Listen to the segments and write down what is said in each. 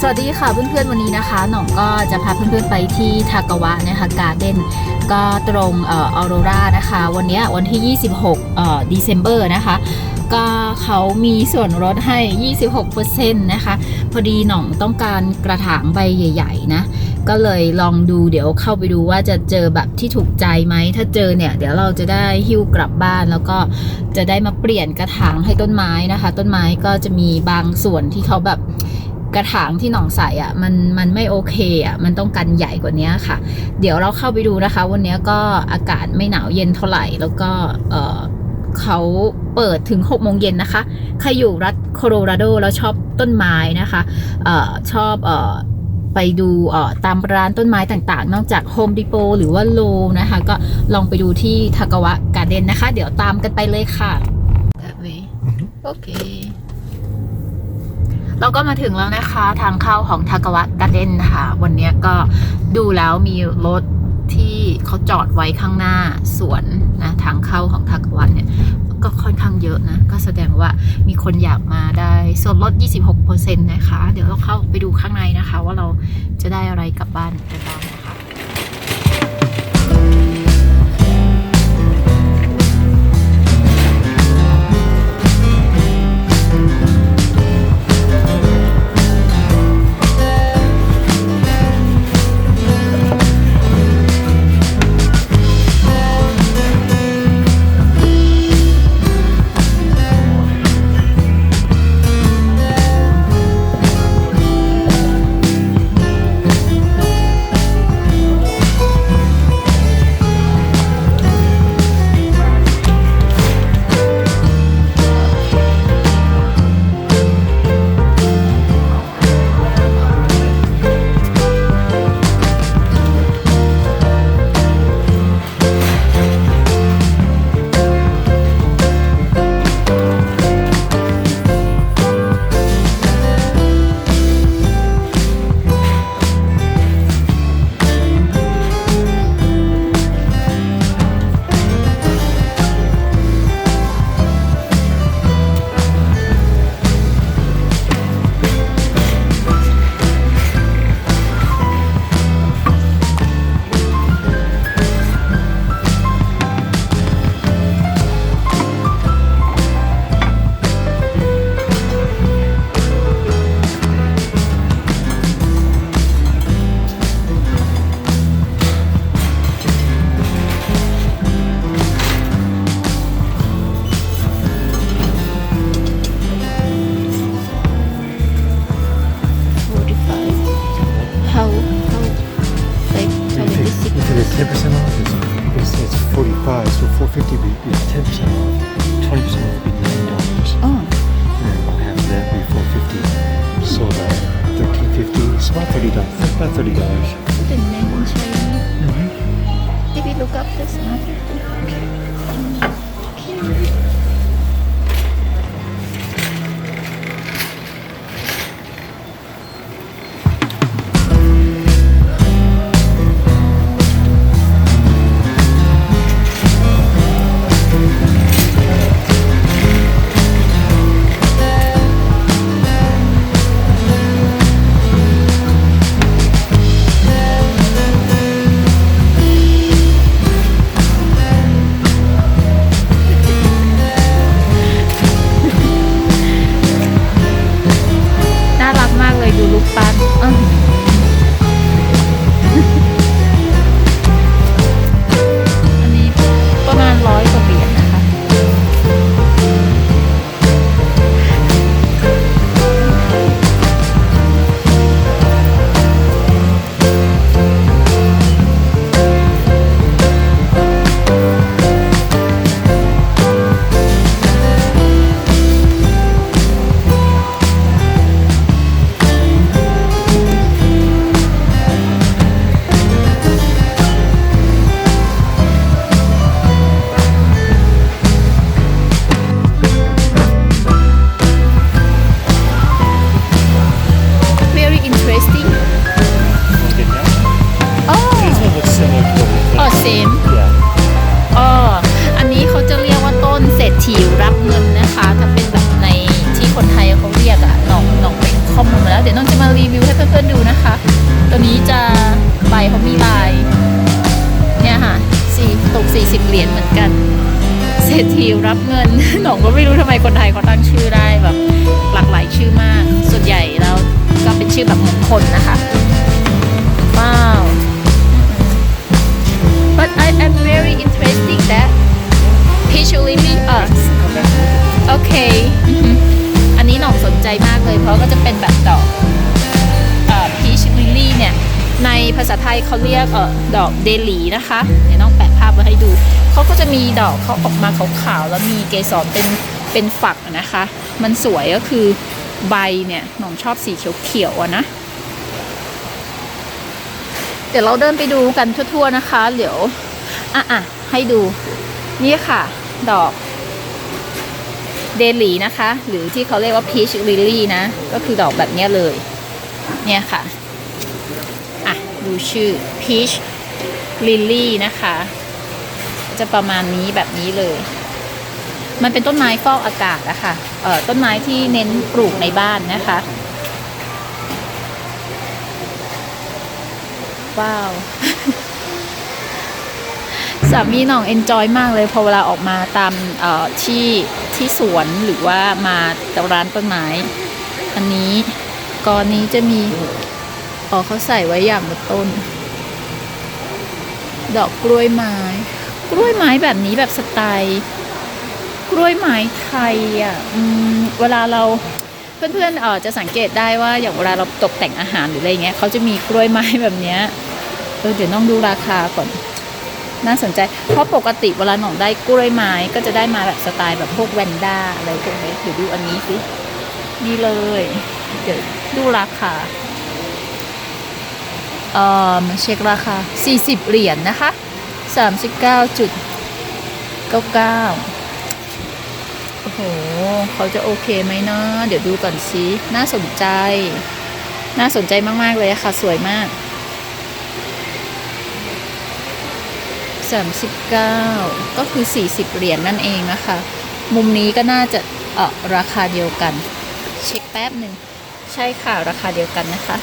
สวัสดีค่ะเพื่อนๆวันนี้นะคะ หน่องก็จะพาเพื่อนๆไปที่ทากาวะนะคะการ์เด้นก็ตรงเออโรรานะคะ วันนี้วันที่ 26เอ่อ December นะคะ ก็เขามีส่วนลดให้ 26%นะคะ พอดีหน่องต้องการกระถางใบใหญ่ๆนะ ก็เลยลองดูเดี๋ยวเข้าไปดูว่าจะเจอแบบที่ถูกใจไหม ถ้าเจอเนี่ย เดี๋ยวเราจะได้หิ้วกลับบ้านแล้วก็จะได้มาเปลี่ยนกระถางให้ต้นไม้นะคะ ต้นไม้ก็จะมีบางส่วนที่เขาแบบ กระถางที่หนองใส่อะมันมันไม่โอเคอะมันต้องกันใหญ่กว่านี้ค่ะ เดี๋ยวเราเข้าไปดูนะคะ วันนี้ก็อากาศไม่หนาวเย็นเท่าไหร่แล้วก็เออเขาเปิดถึง6โมงเย็นนะคะ ใครอยู่รัฐโคโลราโดแล้วชอบต้นไม้นะคะเออชอบเออไปดูเอ่อตามร้านต้นไม้ต่างๆ นอกจาก Home Depot หรือว่าโลนะคะ ก็ลองไปดูที่ทากาวะการ์เดนนะคะ เดี๋ยวตามกันไปเลยค่ะ That way โอ เราก็มาถึงแล้วนะคะ ทางเข้าของทากาวะการ์เดนนค่ะ วันนี้ก็ดูแล้วมีรถที่เขาจอดไว้ข้างหน้าสวนนะทางเข้าของทากาวะเนี่ยก็ค่อนข้างเยอะนะ ก็แสดงว่ามีคนอยากมาได้ส่วนลด 26%นะคะ เดี๋ยวเราเข้าไปดูข้างในนะคะ ว่าเราจะได้อะไรกลับบ้านกันบ้างนะคะ เหมือนกัน เศรษฐีรับเงิน หนองก็ไม่รู้ทำไมคนไทยเขาตั้งชื่อได้แบบหลากหลายชื่อมาก ส่วนใหญ่แล้วก็เป็นชื่อแบบมงคลนะคะ ว้าว but I am very interesting that peach lily เออโอเคอือฮึอันนี้หน่องสนใจมากเลยเพราะก็จะเป็นแบบดอก ในภาษาไทยเขาเรียกเออดอกเดลีนะคะเดี๋ยวน้องแปะภาพไว้ให้ดู เขาก็จะมีดอกเขาออกมาขาวๆแล้วมีเกสรเป็นเป็นฝักนะคะ มันสวยก็คือใบเนี่ยหน้องชอบสีเขียวๆนะ เดี๋ยวเราเดินไปดูกันทั่วๆนะคะ เดี๋ยวอะอะให้ดู นี่ค่ะ ดอกเดลีนะคะ หรือที่เขาเรียกว่า peach lily นะ ก็คือดอกแบบนี้เลย เนี่ยค่ะ ดูชื่อ peach lily นะคะ จะประมาณนี้แบบนี้เลย มันเป็นต้นไม้ฟอกอากาศอะค่ะเอ่อต้นไม้ที่เน้นปลูกในบ้านนะคะ ว้าวสามีน่องเอนจอยมากเลยพอเวลาออกมาตามเอ่อที่ที่สวนหรือว่ามาร้านต้นไม้ อันนี้กอนนี้จะมี อ๋อเขาใส่ไว้อย่างต้น ดอกกล้วยไม้ กล้วยไม้แบบนี้แบบสไตล์กล้วยไม้ไทยอะอเวลาเราเพื่อนๆเออจะสังเกตได้ว่าอย่างเวลาเราตกแต่งอาหารหรืออะไรเงี้ยเขาจะมีกล้วยไม้แบบเนี้ยเออเดี๋ยวน้องดูราคาก่อน น่าสนใจ เพราะปกติเวลาหน่องได้กล้วยไม้ก็จะได้มาแบบสไตล์แบบพวกแวนด้าอะไรพวกนี้เดี๋ยวดูอันนี้สินี่เลย เดี๋ยวดูราคา เอ่อมาเช็คราคา 40 เหรียญนนะคะ 39.99 โอ้โห เขาจะโอเคไหมเนาะเดี๋ยวดูก่อนสิน่าสนใจ น่าสนใจมาก ๆ เลยอะค่ะ สวยมาก 39 ก็คือ 40 เหรียญนั่นเองนะคะ มุมนี้ก็น่าจะเออราคาเดียวกัน เช็คแป๊บหนึ่ง ใช่ค่ะ ราคาเดียวกันนะคะ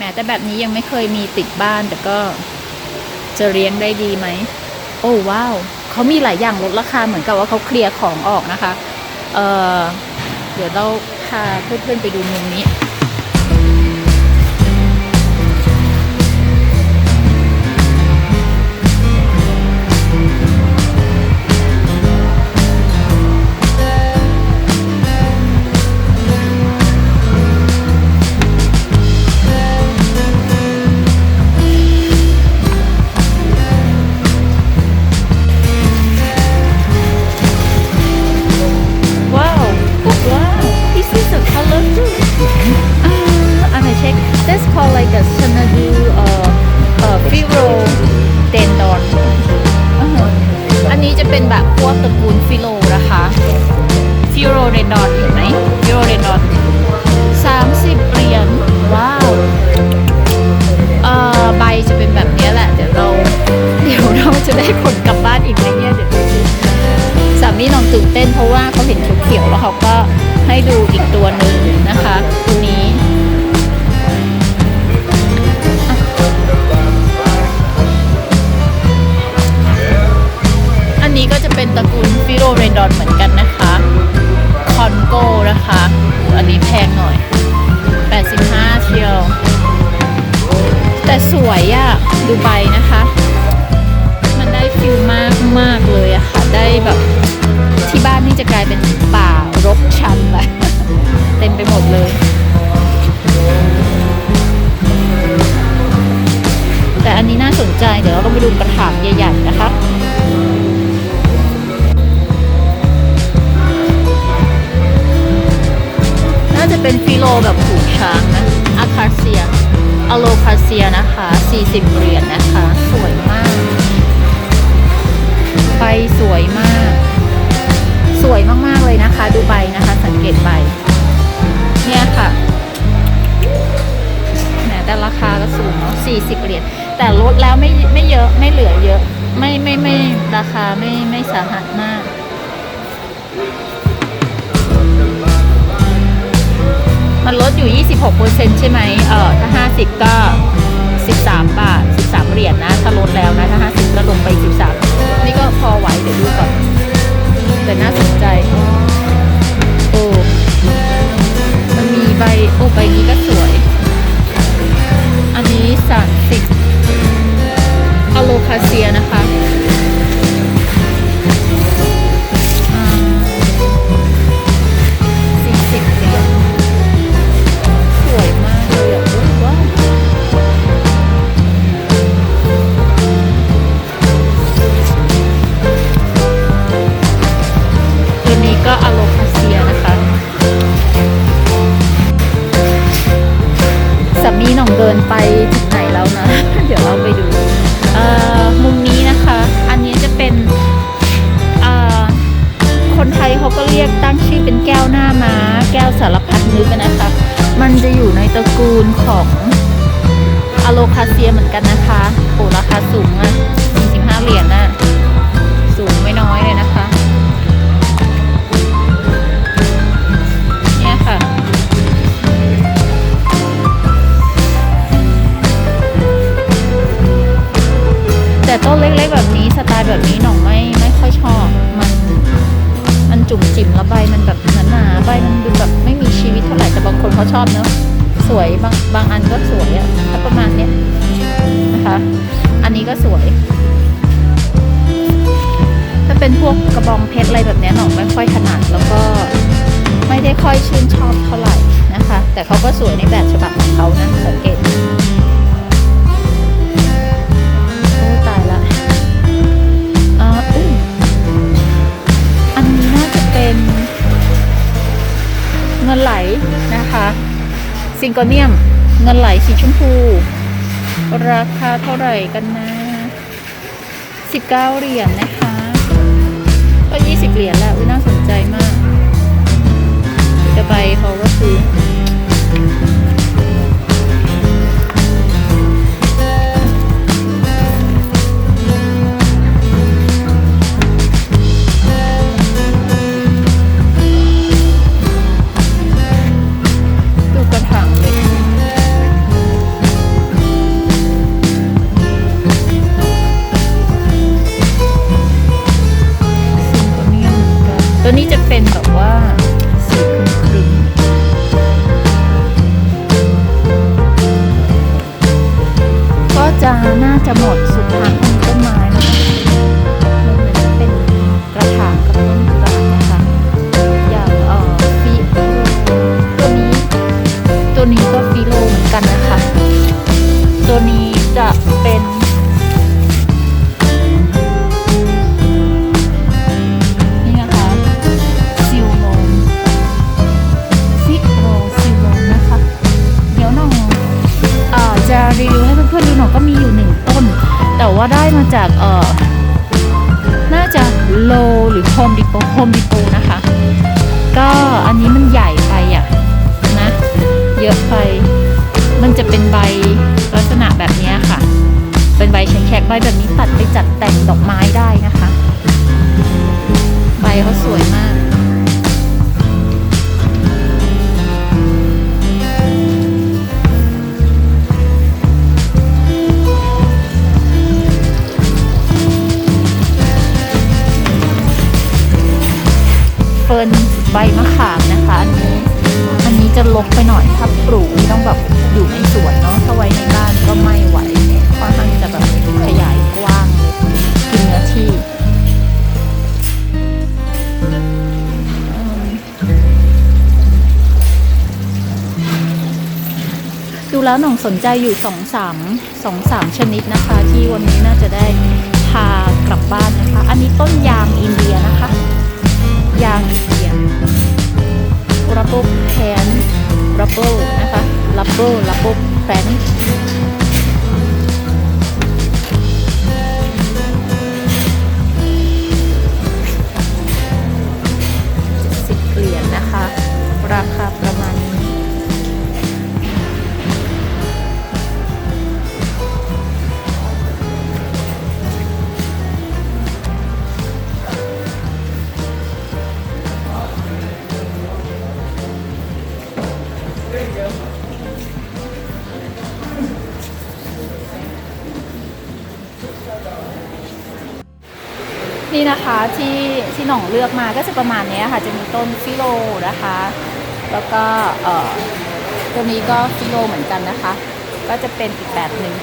แม้แต่แบบนี้ยังไม่เคยมีติดบ้าน แต่ก็จะเลี้ยงได้ดีไหม โอ้ว้าวเขามีหลายอย่างลดราคาเหมือนกับว่าเขาเคลียร์ของออกนะคะ เออเดี๋ยวเราพาเพื่อนๆไปดูมุมนี้ ไปหมดเลย แต่อันนี้น่าสนใจเดี๋ยวเราต้องไปดูกระถางใหญ่ๆนะคะน่าจะเป็นฟิโลแบบผูช้างนะอาคาเซียอโลคาเซียนะคะ 40 เหรียญนะคะ สวยมากใบสวยมาก สวยมาก ๆ เลยนะคะ ดูใบนะคะ สังเกตใบ เนี่ยค่ะแหมแต่ราคาก็สูงเนาะ40เหรียญแต่ลดแล้วไม่ไม่เยอะไม่เหลือเยอะ ไม่ไม่ไม่ราคาไม่ไม่สาหัสมากมันลดอยู่ 26%ใช่ไหมเออถ้า 50 ก็ 13 บาท 13 เหรียญนะถ้าลดแล้วนะ ถ้า 50ไปสิบสามนี่ก็พอไหว เดี๋ยวดูก่อน แต่น่าสนใจ เดี๋ยวเราไปดูเอ่อมุมนี้นะคะ อันนี้จะเป็นเอ่อคนไทยเขาก็เรียกตั้งชื่อเป็นแก้วหน้าม้า แก้วสารพัดนึกนะคะ มันจะอยู่ในตระกูลของอะโลคาเซียเหมือนกันนะคะโอ้ราคาสูงอะ45 เหรียญนะ จุ่มจิ๋มแล้วใบมันแบบหนาๆใบมันดูแบบไม่มีชีวิตเท่าไหร่แต่บางคนเขาชอบเนอะสวยบางบางอันก็สวยอะถ้าประมาณเนี้ยนะคะ อันนี้ก็สวย ถ้าเป็นพวกกระบองเพชรอะไรแบบนี้หนองไม่ค่อยถนัดแล้วก็ไม่ได้ค่อยชื่นชอบเท่าไหร่นะคะ แต่เขาก็สวยในแบบฉบับของเขานะสังเกต เงินไหลนะคะซิงโกเนียมเงินไหลสีชมพู ราคาเท่าไหร่กันนะ 19 เหรียญนะคะ ก็ 20 เหรียญแล้วอุ๊ยน่าสนใจมาก จะไปเขาก็คือ น่ มดิโปโฮมดิโปนะคะ ก็อันนี้มันใหญ่ไปอะนะ เยอะไป มันจะเป็นใบลักษณะแบบนี้ค่ะ เป็นใบแฉกใบแบบนี้ตัดไปจัดแต่งดอกไม้ได้นะคะ ใบเขาสวยมาก จะลกไปหน่อยถ้าปลูกต้องแบบอยู่ในสวนเนาะถ้าไว้ในบ้านก็ไม่ไหวค่อนข้างจะแบบขยายกว้างเลยกินเนื้อที่ดูแล้วหน่องสนใจอยู่สองสามสองสามชนิดนะคะ ที่วันนี้น่าจะได้พากลับบ้านนะคะ อันนี้ต้นยางอินเดียนะคะ ยางอินเดีย รับเบิลแคนรับเบิลนะคะรับเบิลรับเบิลแฟนสิบเหรียญนะคะ ราคา นะคะที่ที่หน่องเลือกมาก็จะประมาณนี้ค่ะ จะมีต้นฟิโลนะคะ แล้วก็เอ่อตัวนี้ก็ฟิโลเหมือนกันนะคะ ก็จะเป็นอีกแบบหนึ่ง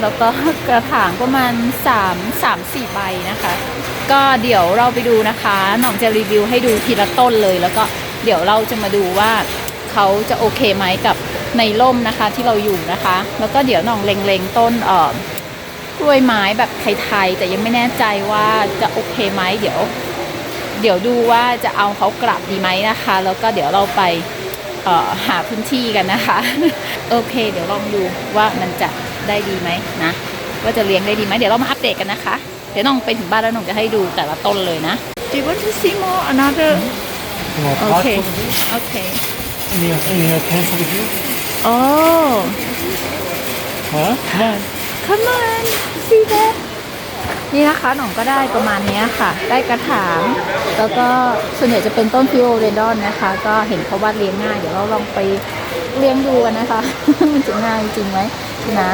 แล้วก็กระถางประมาณ 3 3 4ใบนะคะ ก็เดี๋ยวเราไปดูนะคะ หน่องจะรีวิวให้ดูทีละต้นเลย แล้วก็เดี๋ยวเราจะมาดูว่าเขาจะโอเคไหมกับในร่มนะคะที่เราอยู่นะคะ แล้วก็เดี๋ยวหน่องเล็งๆต้นเอ่อ กล้วยไม้แบบไทยๆแต่ยังไม่แน่ใจว่าจะโอเคไหมเดี๋ยว เดี๋ยวดูว่าจะเอาเขากลับดีไหมนะคะ แล้วก็เดี๋ยวเราไปเอ่อหาพื้นที่กันนะคะ โอเค เดี๋ยวลองดูว่ามันจะได้ดีไหมนะว่าจะเลี้ยงได้ดีไหมเดี๋ยวเรามาอัปเดตกันนะคะ เดี๋ยวน้องไปถึงบ้านแล้วน้องจะให้ดูแต่ละต้นเลยนะ Do you want to see more another You want pots Okay. over here? Okay Any, any uh, plants over here? Oh Huh? Come on. come on see that นี่นะคะหน่องก็ได้ประมาณเนี้ยค่ะ ได้กระถาง แล้วก็ส่วนใหญ่จะเป็นต้นฟิโอเรดอนนะคะ ก็เห็นเขาวาดเลี้ยงง่าย เดี๋ยวเราลองไปเลี้ยงดูกันนะคะ มันจะง่ายจริงไหมนะ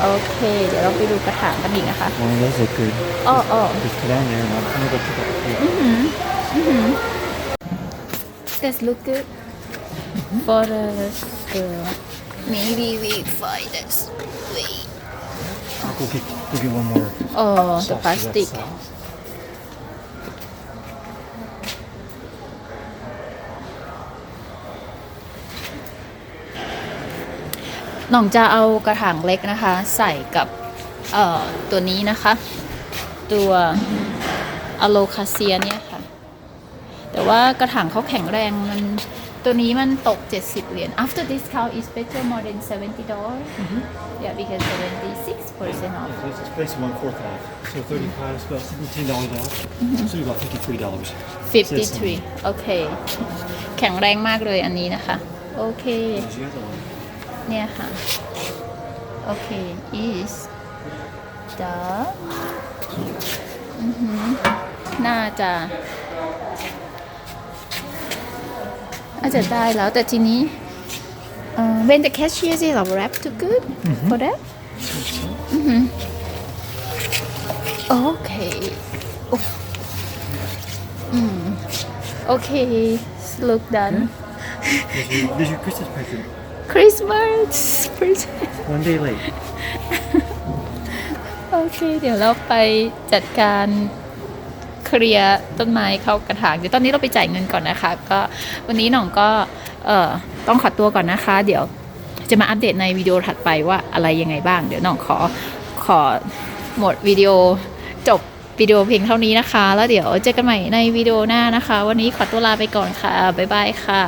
โอเค เดี๋ยวเราไปดูกระถางกันอีกนะคะ Well, those look good. อ้ออ้อ Just go down there and I'll, I'm gonna go pick up a few. อือหืออือหือ That's look good for the girl maybe we find this way I'll go get, go get one more. oh the sauce to that plastic size. หน่องจะเอากระถางเล็กนะคะ ใส่กับเอ่อตัวนี้นะคะ ตัวอะโลคาเซียเนี่ยค่ะ แต่ว่ากระถางเขาแข็งแรงมัน ตัวนี้มันตก 70 เหรียญ after discount is better more than 70 dollars yeah because 76 percent off Yeah, so it's basically one fourth off. So 35 is about $17 off. So about $53. 53โอเคแข็งแรงมากเลยอันนี้นะคะ โอเค There's the other one. เนี่ยค่ะ โอเค is the อือหือน่าจะ น่าจะได้แล้วแต่ทีนี้เอ่อ when the cashier is a wrap too good for that อือหือโอเคอุ๊ยอืมโอเค look done There's your, there's your Christmas present. Christmas present One day late. โอเค เดี๋ยวเราไปจัดการ เคลียร์ต้นไม้เข้ากระถางเดี๋ยวตอนนี้เราไปจ่ายเงินก่อนนะคะ ก็วันนี้หน่องก็เอ่อต้องขอตัวก่อนนะคะ เดี๋ยวจะมาอัปเดตในวิดีโอถัดไปว่าอะไรยังไงบ้าง เดี๋ยวหน่องขอขอหมดวิดีโอจบวิดีโอเพียงเท่านี้นะคะ แล้วเดี๋ยวเจอกันใหม่ในวิดีโอหน้านะคะ วันนี้ขอตัวลาไปก่อนค่ะบ๊ายบายค่ะ